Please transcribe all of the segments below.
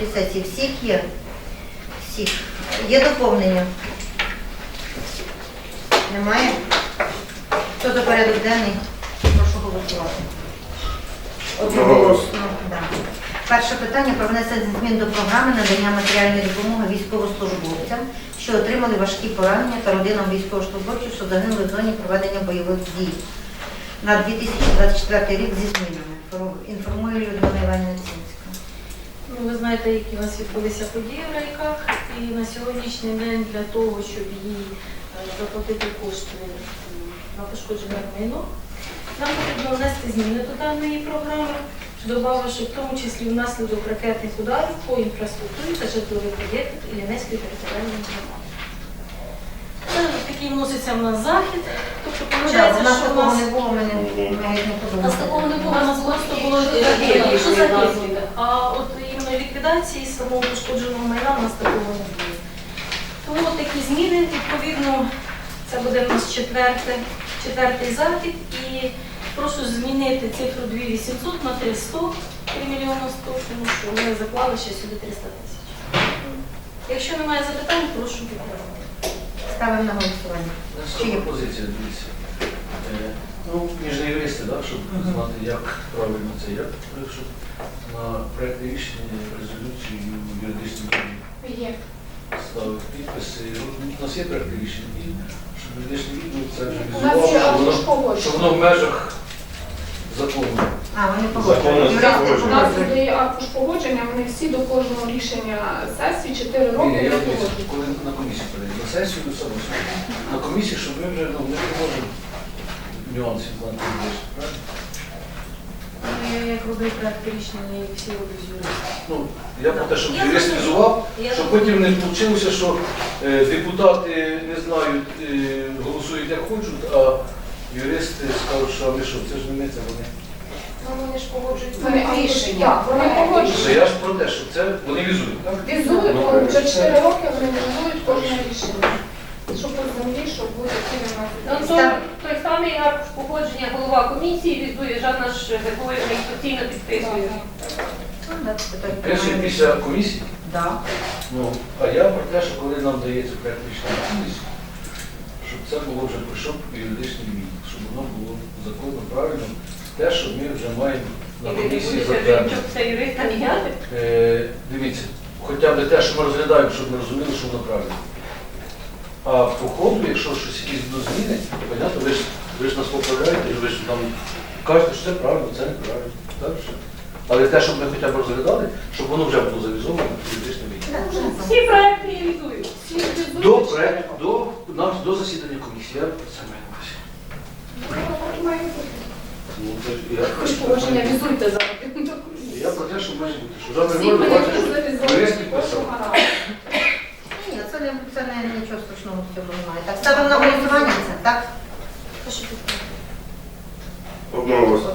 третьої сесії. Всіх є? Всіх. Є доповнення? Немає? Хто за порядок денний? Прошу голосувати. Одноголосно. Да. Перше питання про внесення змін до програми надання матеріальної допомоги військовослужбовцям, що отримали важкі поранення та родинам військовослужбовців, що загинули в зоні проведення бойових дій на 2024 рік зі змінами. Інформує Людмила Іванівна. Ну, ви знаєте, які у нас відбулися події в райках, і на сьогоднішній день для того, щоб їй е, заплатити кошти на пошкоджене майно, нам потрібно внести зміни до даної програми, додавши в тому числі внаслідок ракетних ударів по інфраструктурі та житлових об'єктів Іллінецької територіальної громади. Такий вноситься в нас захід, тобто виходить, що у нас такого не було, у нас просто було що. А от іменно ліквідації самого пошкодженого майна у нас такого не було. Тому такі зміни, відповідно, це буде в нас четверте, четвертий захід. І прошу змінити цифру 2800 на 300, 3 мільйони 100, тому що ми заклали ще сюди 300 тисяч. Якщо немає запитань, прошу підтримати. Ставимо на голосування. Чи є? Пропозиція, дивіться. Ну, ми ж не юристи, да, щоб знати, як правильно це, як, щоб на проєкт рішення резолюцію юридичну Є. ставити підписи. У нас є проєкт рішення, і щоб юридичний відділ це вже У нас візував, є щоб воно, щоб воно в межах закону. А, вони погоджують. Юристи. У нас погоджують. є аркуш погодження, вони всі до кожного рішення сесії 4 роки Ні, не погоджують. коли на комісію перейде, на сесію до самого на комісії, щоб ми вже ну, не можемо нюансів знати. правильно? Ну, Я як проєкт рішення, я всі роблю з. Ну, я про те, щоб Я юрист зрозуміла. візував, Я щоб потім не вийшло, що е, депутати не знають, е, голосують як хочуть, а юристи скажуть, що а що, це ж не ми, це вони. Ну, вони ж погоджують Вони проект рішення. Так, вони погоджують. я ж про те, що це вони візують, так? Візують, Ну, коли вже 4 роки вони візують кожне рішення. Щоб по землі, щоб буде Ну, то, той самий аркуш погодження голова комісії візує, Жанна ж Григорівна їх постійно підписує. Ну, це. Перше після комісії. Да. Ну, а я про те, що коли нам дається проєкт рішення на комісію, щоб це було вже пройшов юридичний відділ, щоб воно було законно, правильно, те, що ми вже маємо на комісії затвердити. Щоб це юриста міняти. Е, Дивіться, хоча б те, що ми розглядаємо, щоб ми розуміли, що воно правильно. А по ходу, якщо щось якісь зміни, понятно, ви ж, ви ж нас поправляєте, ви ж там кажете, що це правильно, це неправильно. Так, що? Але те, щоб ми хоча б розглядали, щоб воно вже було завізовано в юридичному. Всі проекти реалізують. Всі. До проекту, до, нас, до засідання комісії. Я це маю на увазі. Ну, має. Це ж я- Хоч положення візуйте зараз. Я про те, що має бути. Що Всі бачиш, завізовані, юрист підписав. гаразд. Це не, це не нічого страшного в цьому немає. Так, ставимо на голосування це, так? Прошу підтримати. Одноголосно.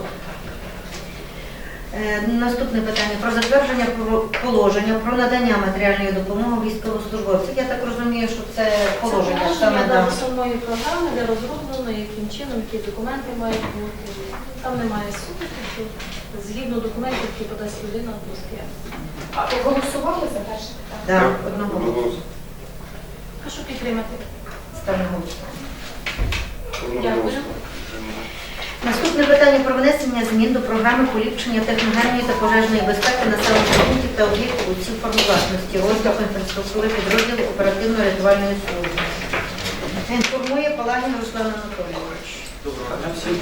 Е, Наступне питання про затвердження про- положення про надання матеріальної допомоги військовослужбовцям. Я так розумію, що це положення Це саме положення до основної програми, де розроблено, яким чином, які документи мають бути. Там немає суду, що згідно документів, які подасть людина до. А ви голосували за перше питання? Да, Так, одного одноголосно. Прошу підтримати. ставимо голосування. Одноголосно. Наступне питання про внесення змін до програми поліпшення техногенної та пожежної безпеки населених пунктів та об'єктів у цій формі власності розвитку інфраструктури підрозділу оперативно-рятувальної служби. Інформує Палагін Руслан Анатолійович. Доброго дня всім.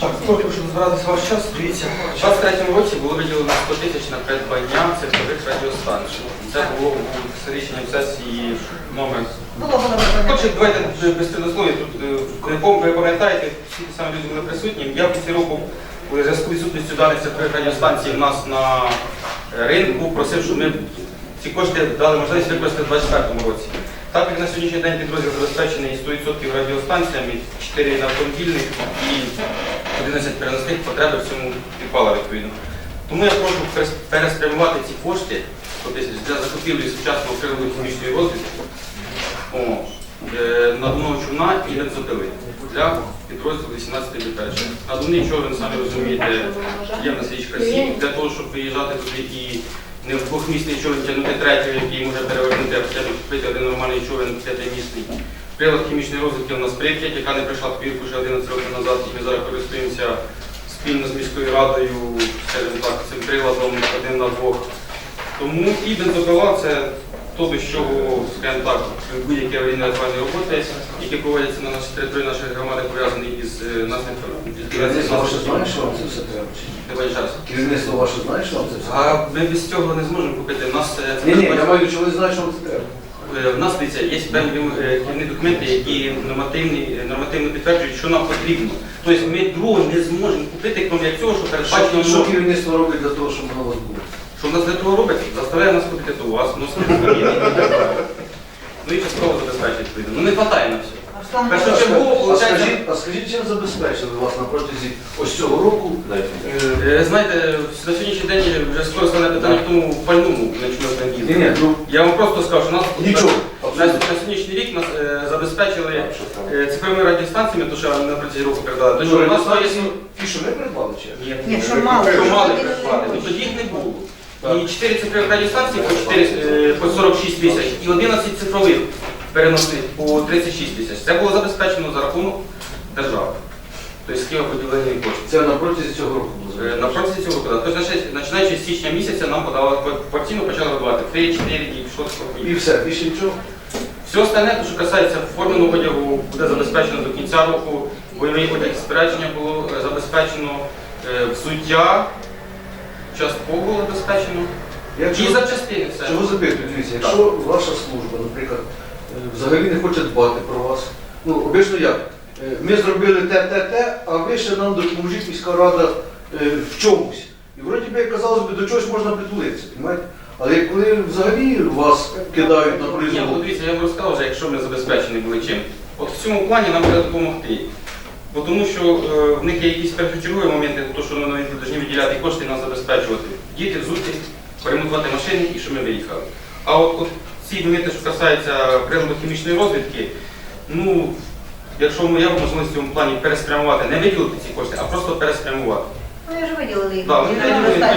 Так, трохи, щоб збиратися ваш час, дивіться. У 23 році було виділено 100 тисяч на придбання цифрових радіостанцій. Це було з рішенням сесії номер. Хоче, давайте без предословів. Тут е, по- ви пам'ятаєте, всі ті самі люди були присутні. Я в кінці року у зв'язку з відсутністю даних цифрових радіостанцій у нас на е, ринку просив, щоб ми ці кошти дали можливість використати в 2024 році. Так як на сьогоднішній день підрозділ забезпечений 100% радіостанціями, 4 на автомобільних і 11 переносних потреби в цьому підпала відповідно. Тому я прошу переспрямувати ці кошти для закупівлі сучасного приладу хімічної розвідки. Е, надувного човна і бензопили для підрозділу 18 ДПЧ. Надувний човен, самі розумієте, є в нас річка Сі, для того, щоб виїжджати туди і не в двохмісний човен тягнути третій, який може перевернути, а хоча б один нормальний човен п'ятимісний. Прилад хімічної розвитки у нас Прип'ять, яка не прийшла в ще 11 років назад, і ми зараз користуємося спільно з міською радою, скажімо так, цим приладом один на двох. Тому і бензопила це то, без чого, скажімо так, будь-які аварійно-рятувальні роботи, які проводяться на нашій території нашої громади, пов'язані із е, наслідками Керівництво ваше знає, що вам це все треба? Не. Керівництво ваше знає, що вам це все треба? А ми без цього не зможемо купити. У нас е, це Ні, ні, я маю, що ви знаєте, що вам це треба. Е, В нас дивіться, є певні керівні документи, які нормативні, нормативно підтверджують, що нам потрібно. Тобто ми другого не зможемо купити, крім як цього, що передбачено, Що, керівництво робить для того, щоб воно вас було? Що в нас для того робить, заставляє нас ходити до вас, носити так. Ну і частково забезпечить відповідно. Ну не вистачає на все. Першочергово, А виходить, скажіть, а скажіть, чим забезпечили вас на протязі ось цього року? е, знаєте, на сьогоднішній день вже скоро стане питання в тому пальному, на чому ми Ні, ні, ну Я вам просто скажу, що нас нічого. на, на сьогоднішній рік нас е, забезпечили е, цифровими радіостанціями, то що на протязі року передали. То, що у нас є... Що ми придбали, чи? Ні, Ні, що мало. що мали придбати, ну тоді їх не було. І 4 цифрові радіостанції по, 4, е, по 46 тисяч і 11 цифрових переносних по 36 тисяч. Це було забезпечено за рахунок держави. Тобто схема поділення коштів. Це на протязі цього року було. Е, На протязі цього року, так. тобто починаючи з січня місяця нам подавали квартиру, почали видавати 3, 4 дні, що І все, більше нічого. все остальне, що касається форменого одягу, буде забезпечено до кінця року. Бойовий одяг спорядження було е, забезпечено, е, взуття частково забезпечено. І Якщо, запчастини все. чого запитую, дивіться, якщо ваша служба, наприклад, е, взагалі не хоче дбати про вас, ну, обично як? Е, Ми зробили те, те, те, а ви ще нам допоможіть міська рада е, в чомусь. І вроді би, казалось би, до чогось можна притулитися, розумієте? Але коли взагалі вас кидають на Ні, ну произвол, дивіться, я вам розказав, вже, якщо ми забезпечені були чим. От в цьому плані нам треба допомогти. Бо тому що е, в них є якісь першочергові моменти, то що вони повинні виділяти кошти і нас забезпечувати. Діти, взуті, поремонтувати машини і щоб ми виїхали. А от, от ці моменти, що касаються приладу хімічної розвідки, ну, якщо ми є можливість в цьому плані переспрямувати, не виділити ці кошти, а просто переспрямувати. Ну, я ж виділили їх. Да, ви виділили,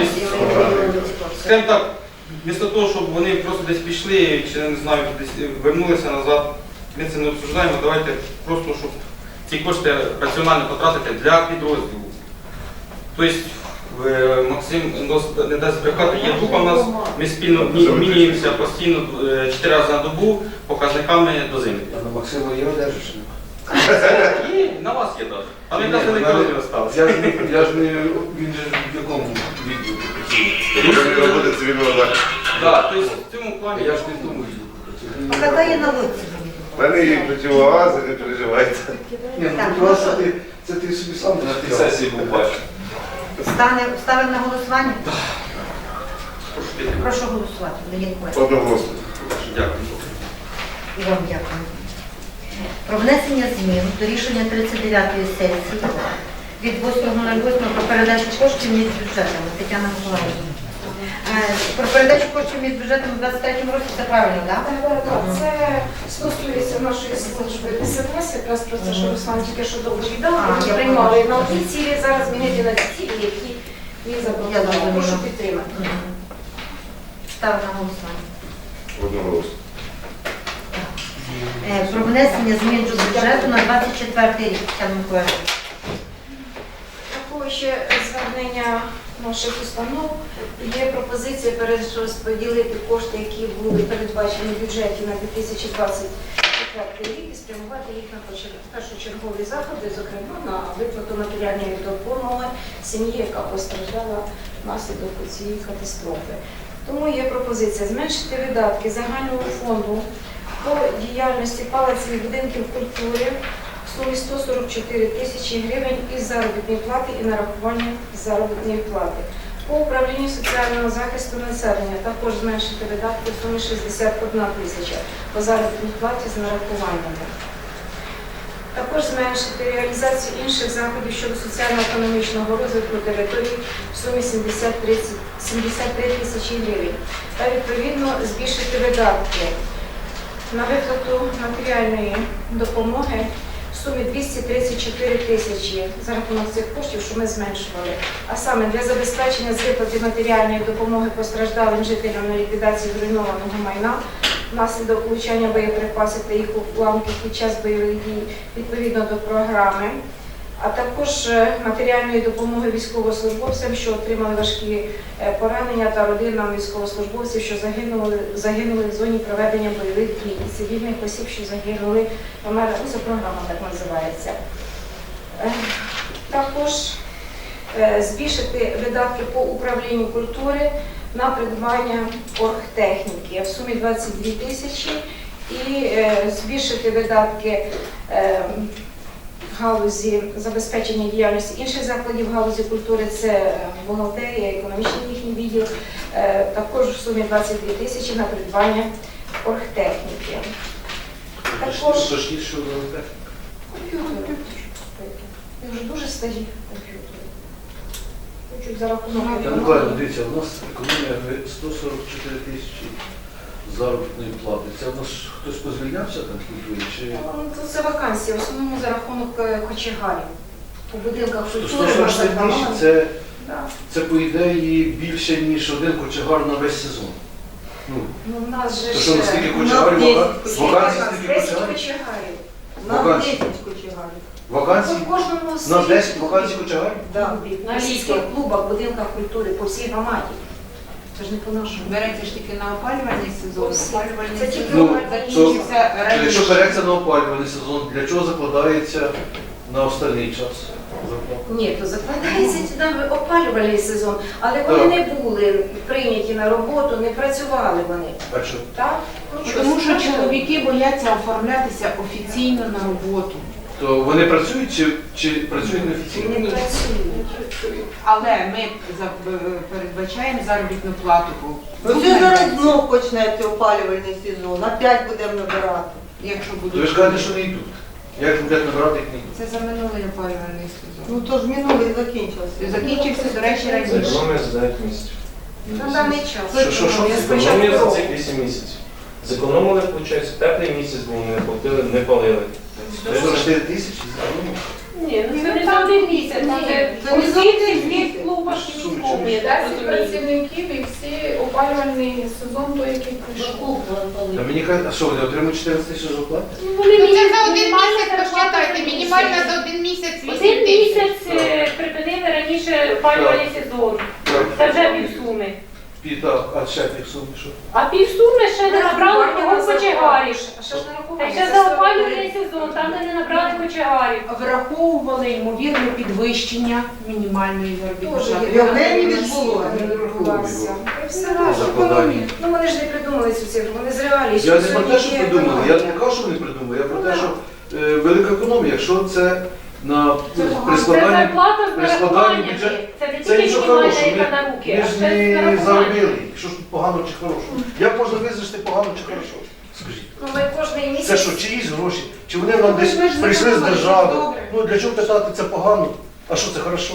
тобто. Скажімо так, вмісто того, щоб вони просто десь пішли, чи не знаю, десь вернулися назад, ми це не обсуждаємо, давайте просто, щоб ці кошти раціонально потратити для підрозділу. Тобто, е, Максим не дасть брехати, є група в нас, ми спільно мі- міняємося постійно 4 рази на добу показниками дозини. а на Максима є одержиш? І на вас є навіть. А ми якраз велика розмір осталося. Я ж не, я ж не, він же в якому відділі працює. Роботи цивільного захисту. Так, тобто в цьому плані Я ж не тому відділі працюю. Покатає на лодці. У мене є противогази, не переживайте. Ні, ну просто ну, ти, це ти собі сам На тій сесії був бачив. Стане, ставимо на голосування. прошу. Прошу голосувати. Леонід Миколаївич. Одноголосно. Дякую. І вам дякую. Про внесення змін до рішення 39-ї сесії від 8.08 про передачу коштів між бюджетами. Тетяна Миколаївна. Про передачу коштів між бюджетами в 23 році це правильно, так? Так, так, так. Це стосується нашої служби ДСНС, якраз про це, що Руслан тільки що доповідав. А, Ми приймали на одні цілі, зараз змінити на ті цілі, які запропонували. зрозуміла. Прошу підтримати. Ставлю на голосування. Одноголосно. Е, Про внесення змін до бюджету на 24 рік. Тетяна Миколаївна. Такого ще звернення наших установ. Є пропозиція перерозподілити кошти, які були передбачені в бюджеті на 2024 рік і спрямувати їх на першочергові заходи, зокрема на виплату матеріальної допомоги сім'ї, яка постраждала внаслідок цієї катастрофи. Тому є пропозиція зменшити видатки загального фонду по діяльності палаців будинків культури сумі 144 тисячі гривень із заробітної плати і нарахування заробітної плати. По управлінню соціального захисту населення також зменшити видатки в сумі 61 тисяча по заробітній платі з нарахуваннями. Також зменшити реалізацію інших заходів щодо соціально-економічного розвитку території в сумі 73 73 тисячі гривень та відповідно збільшити видатки на виплату матеріальної допомоги сумі 234 тисячі за рахунок цих коштів, що ми зменшували. А саме для забезпечення з виплати матеріальної допомоги постраждалим жителям на ліквідації зруйнованого майна внаслідок влучання боєприпасів та їх уламків під час бойових дій відповідно до програми а також е, матеріальної допомоги військовослужбовцям, що отримали важкі е, поранення та родинам військовослужбовців, що загинули, загинули в зоні проведення бойових дій, і цивільних осіб, що загинули померли. Це програма так називається. Е, Також збільшити видатки по управлінню культури на придбання оргтехніки в сумі 22 тисячі і збільшити видатки галузі забезпечення діяльності інших закладів галузі культури, це е, бухгалтерія, економічний їхній відділ, е, також в сумі 22 тисячі на придбання оргтехніки. Також-. Комп'ютери. Це вже дуже старі комп'ютери. Хочуть за рахунок дивіться, у нас економія ви 144 тисячі заробітної плати. Це у нас хтось позвільнявся там в культурі? Чи Ну, Це вакансії, в основному за рахунок е, кочегарів. У будинках культури 144 можна тисячі це, Да. це по ідеї більше, ніж один кочегар на весь сезон. Ну, Ну, у нас же то що наскільки кочегарів, вака- кочегарів. вакансій стільки 10 кочегарів? кочегарів. Нам Вакансій. 10 кочегарів. Вакансій? В кожному На селі 10 вакансій кочегарів? Да. На на сільських клубах, будинках культури, по всій громаді. Це ж не по-нашому. Береться ж тільки на опалювальний сезон. Опалювальний Це тільки сезон опалювальний закінчився раніше. Якщо береться на опалювальний сезон, для чого закладається на остальний час? зарплата? Ні, то закладається на опалювальний сезон, але вони Так. не були прийняті на роботу, не працювали вони. А що? Так? Ну, Тому що страшного. чоловіки бояться оформлятися офіційно на роботу. То вони працюють чи, чи працюють не неофіційно? працюють. Але ми за- передбачаємо заробітну плату. Ну це зараз знов почнеться опалювальний сезон, опять будемо набирати. Якщо То ви будуть. ж кажете, що не йдуть. Як будуть набирати їх не йдуть? Це за минулий опалювальний сезон. Ну то ж минулий закінчився. Закінчився, до речі, раніше. Економія за 9 місяців. На даний час. Що, що, що? Я Зекономили за цих 8 місяців. Зекономили, виходить, теплий місяць був, не платили, не палили. 44 тисячі? Ні, ну це не за один місяць. Це не за один місяць. клубах і Сумі, військові, чому? так, Всі розумієте? працівників і всі опалювальний сезон, той, який прийшов. А мені кажуть, а що вони отримують 14 тисяч зарплати? Ну, Ну це за один місяць, посчитайте, місяць. мінімальна за один місяць 8 Один тисяч. місяць е, припинили раніше опалювальний сезон. Це вже півсуми. Піта, а ще тих сум, що? А півсуми ще не набрали кого кочегарів. А що ж Та нарахування? ще за опалювальний сезон, там де не набрали кочегарів. Враховували ймовірне підвищення мінімальної заробітної плати. не відбулося. Не все разом. закладанню. Ну вони ж не придумали цю цифру, вони з реалій. Я не про те, що придумали, я не кажу, що вони придумали, я про те, що е, велика економія, якщо це на ну, при Це складанні, при складанні бюджету. Це не тільки мінімальна, яка на руки, ми а ж ще з не заробили, що ж тут погано чи хорошо. Як можна визначити погано чи хорошо? Скажіть. Ну ми кожний місяць. Це що, чиїсь гроші? Чи вони нам Ну, десь ми ж прийшли з держави? добре. Ну для чого питати це погано? А що це хорошо?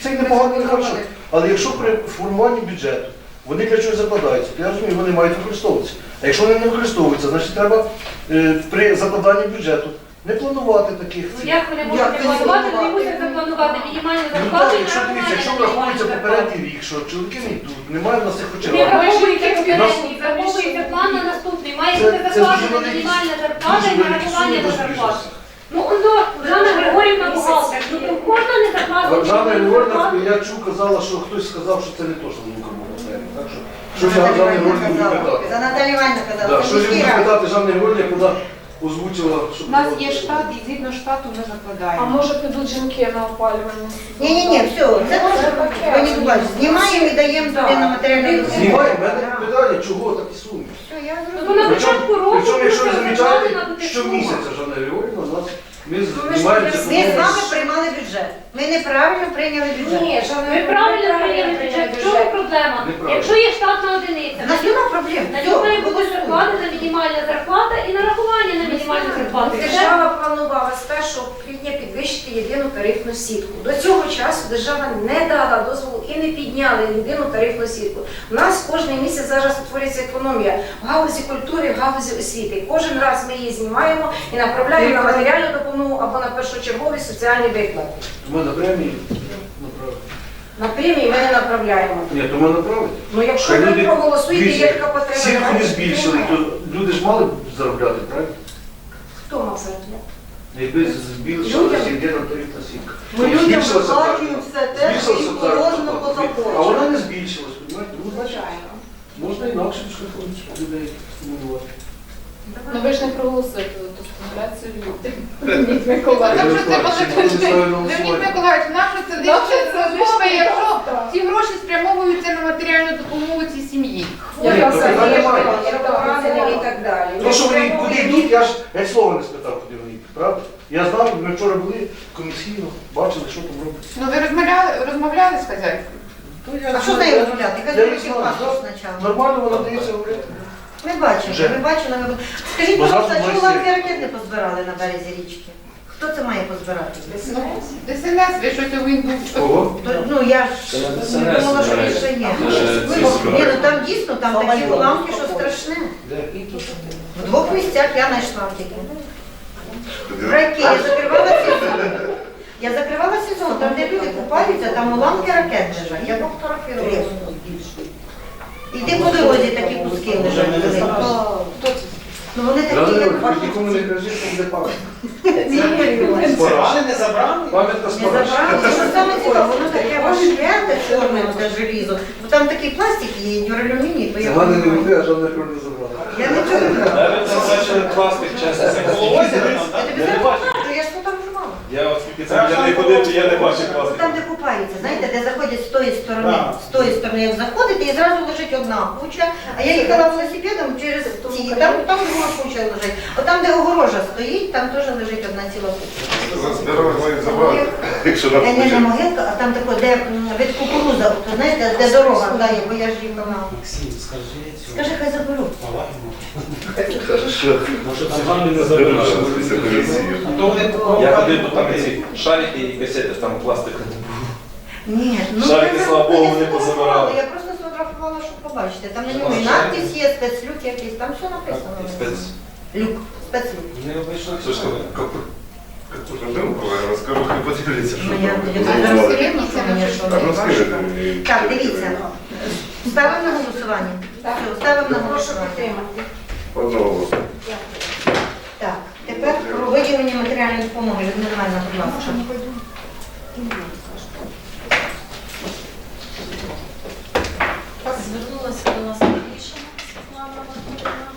Це і не погано, і не хорошо. Але якщо при формуванні бюджету вони для чогось закладаються, то я розумію, вони мають використовуватися. А якщо вони не використовуються, значить треба е, при закладанні бюджету не планувати таких. Ну цих. як вони можуть Як не це планувати, вони запланувати? мусять запланувати мінімальну Ну зарплату так, і якщо дивіться, якщо враховується попередній рік, що чоловіки не йдуть, немає в нас цих Не хоча враховується попередній, враховується план на наступний. Має Це- бути це закладена дуже мінімальна зарплата і великі нарахування суми до зарплати. розбіжності. Ну, он до Жанна Григорівна бухгалтер. Ну, то можна не закладувати Жанна зарплату? я чув, казала, що хтось сказав, що це не то, що внука бухгалтерія. Так що, що я Жанна Георгіївна казала. питати? За Наталію Іванівну Да, казала. що це ж міський буду рад. питати Жанна Георгіївна, коли озвучила, що У нас є штат, і згідно штату ми А закладаємо. може підуть жінки на опалювання? Ні, ні, ні, все, це Леонід Миколаївич, знімаємо і даємо тобі на матеріальну допомогу. Знімає, в мене питання, чого такі суми? Все, я Ну, зрозуміла. на початку року Причому, якщо ви замічаєте, щомісяця Жанна Григорівна у нас Ми Ну, ми ж знімаємо. Ми з вами приймали бюджет. Ми неправильно прийняли бюджет. Ні, шановні, Ви правильно прийняли бюджет. В чому проблема? Неправильно. Якщо є штатна одиниця, У нас нема проблем. на нього має бути закладена мінімальна зарплата і нарахування на мінімальну зарплату. Держава планувала з 1 квітня підвищити єдину тарифну сітку. До цього часу держава не дала дозволу і не підняла єдину тарифну сітку. У нас кожен місяць зараз утворюється економія в галузі культури, в галузі освіти. Кожен раз ми її знімаємо і направляємо на матеріальну допомогу або на першочергові соціальні виплати. На премії направимо. На премії ми не направляємо. Ні, то ми направити. Ну якщо Хай ви люди- проголосуєте, є така потреба. Сітку не давайте збільшили, підтримаємо. то люди ж мали б заробляти, правильно? Хто мав заробляти? Якби збільшилася єдина тарифна сітка. Ми людям Збільшилася виплачуємо зарплата. все те, що Збільшилася їм положено по закону. А вона не збільшилась, розумієте? Ну, значить, можна інакше шляхом людей стимулювати. Ну ви ж не проголосуєте за ту стимуляцію людей. Миколаївич. Тому це на Леонід. Миколаївич, це якщо ці гроші спрямовуються на матеріальну допомогу цій сім'ї? Ні, то немає. і так далі. То, що вони куди йдуть, я ж геть слова не спитав, куди вони йдуть, правда? Я знав, ми вчора були комісійно, бачили, що там робиться. Ну ви розмовляли, розмовляли з хазяйкою? То я А що з нею розмовляти? Хай Я зробить знаю. спочатку. Нормально вона дається говорити. Ми бачили, Вже. ми бачили. Ми... Скажіть, Бо будь ласка, завтра чому ми всі- ланки ракет не позбирали на березі річки? Хто це має позбирати? Ну, ДСНС, ви щось у він був. Кого? То, ну я ж Це на не ДСНС думала, що збирають. більше є. Е, ці Ні, збирають. ну там дійсно там такі уламки, що страшне. В двох місцях я знайшла тільки. Райки, я закривала сезон. Я закривала сезон, там де люди купаються, там уламки ракет лежать. Я фотографувала. Іди по дорозі такі куски лежать. великі. Ну вони такі, як Правда, нікому не кажи, що буде пам'ятка. Спорали не забрали? Пам'ятка Не забрали. Ну, саме цікаво, воно таке важке, чорне, те желізо. Бо там такий пластик є, і дюралюміній, то я... Вони не вийде, а жодних не забрали. Я нічого не знаю. Навіть там бачили пластик, чесно. Я тобі зараз я оскільки це я не ходив, то я не бачив Ось. Там, де купаються, знаєте, де заходять з тої сторони, Так. з тої сторони, як заходите, і зразу лежить одна куча. А я їхала велосипедом через ці, там, там друга куча лежить. От там, де огорожа стоїть, там теж лежить одна ціла куча. Якщо на Е, Не, не кучі. могилка, а там тако, де м, від кукуруза, то знаєте, де дорога бо я ж їхала. Максим, скажи цю Скажи, хай заберуть. Палаємо. Що? Може, цигани не забирали. А то вони Я ходив, то там ці шарики і касети, там пластик. Ні, ну Шарики, це слава не Богу, не позабирали. Я просто сфотографувала, щоб побачити. Там на ньому і надпис є, спецлюк якийсь, там все написано. Спец. Люк, спецлюк. Ж таке? Я розкажу, хай поділиться, що Ну, я там. мені що не ну. Так, дивіться. Ставимо на голосування. Так. Ставимо на Прошу голосування. підтримати. Одного. Так, тепер про виділення матеріальної допомоги. Людмила будь ласка. Звернулася до нас Грішина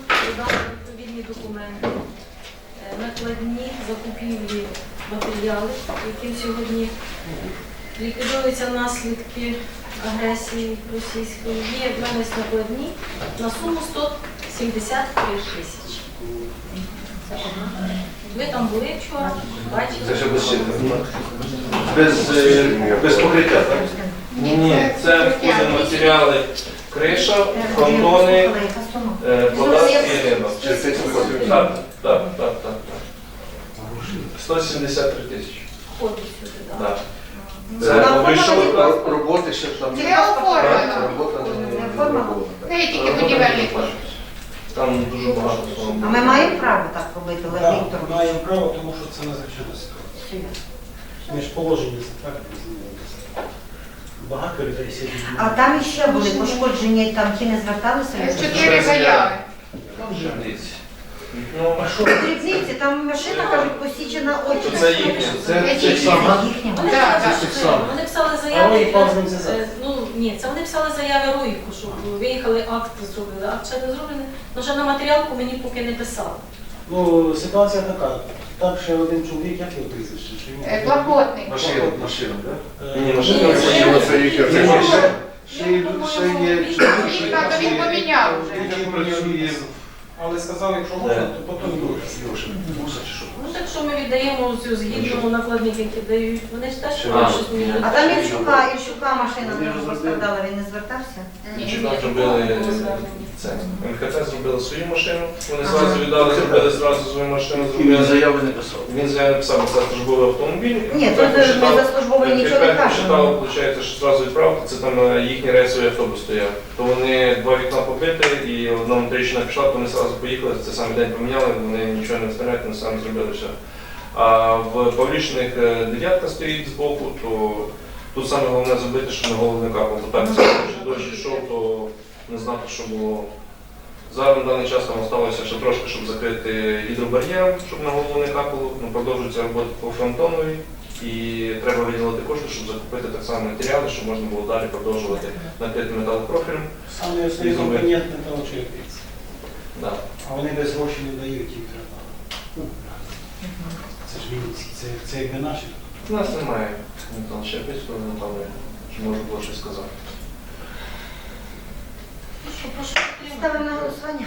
Світлана відповідні документи, е, накладні закупівлі матеріалів, яким сьогодні ліквідуються наслідки агресії російської. Є в мене накладні на суму 173 тисячі. Ви там були вчора, бачили. Це ще без щитка. Без, е, без покриття, так? Ні, це входить матеріали криша, фронтони, е, податки і ринок. Чи це? Так, так, так, так, так. 173 тисячі. Входить сюди, так. Так. Це вийшов так. Роботи ще там. Не оформлено? Робота не Не. Це тільки будівельний кошт. Там дуже багато. А ми маємо право так робити, Олег Так, Вікторович? маємо право, тому що це надзвичайна ситуація. Ми ж положення затвердили, змінилися. Багато людей сьогодні. А там іще були пошкоджені, там ті не зверталися? люди? Чотири заяви. Там жирниці. Ну, а що? Дрібниці, там машина, кажуть, посічена очі. Це їхня. Це? Їхня. Вони, Да, писали, да. вони писали заяви. За е, Ну ні, це вони писали заяви Ройку, що виїхали, акт зробили. Акт ще не зроблений. Ну вже на матеріалку мені поки не писали. Ну, ситуація така. Так, ще один чоловік, як його прізвище? Що йому- Е. Машина, машина, так? Е, Ні, машина Ні, це- їх. Це їхня. Це ще, ще, є- ще є чоловік, Він каже, він поміняв вже. який працює Але сказав, якщо можна, то потім друге. Ну так що ми віддаємо цю згідну накладник, які дають. Вони ж теж Ще щось А там Ільчука, Ільчука машина не розповідала, він не звертався? Чи там зробили це? МХП зробили свою машину, вони зразу віддали, зробили зразу свою машину, І він зробили. заяви не писав. Він заяву написав, це службовий автомобіль. Ні, тут ми за службовий нічого не кажемо. виходить, що зразу відправити, це там е, їхній рейсовий автобус стояв. То вони два вікна побити і одному тріщина пішла, то вони зразу поїхали, це самий день поміняли, вони нічого не вставляють, вони самі зробили все. А в Павлічних е, дев'ятка стоїть збоку, то тут саме головне зробити, щоб на капало. То якщо дощ йшов, то не знати, що було. Зараз на даний час там залишилося ще трошки, щоб закрити гідробар'єр, щоб на голову не капало. Ну, продовжується робота по фронтоновій. І треба виділити кошти, щоб закупити так само матеріали, щоб можна було далі продовжувати накрити металопрофілем. Саме основний компонент металочерпиць. Да. А вони без грошей не дають, їм треба. Ну, Це ж Вінницькі, це, це якби наші. У нас немає металочерпицького металу, чи можу було щось сказати. Ставимо на голосування.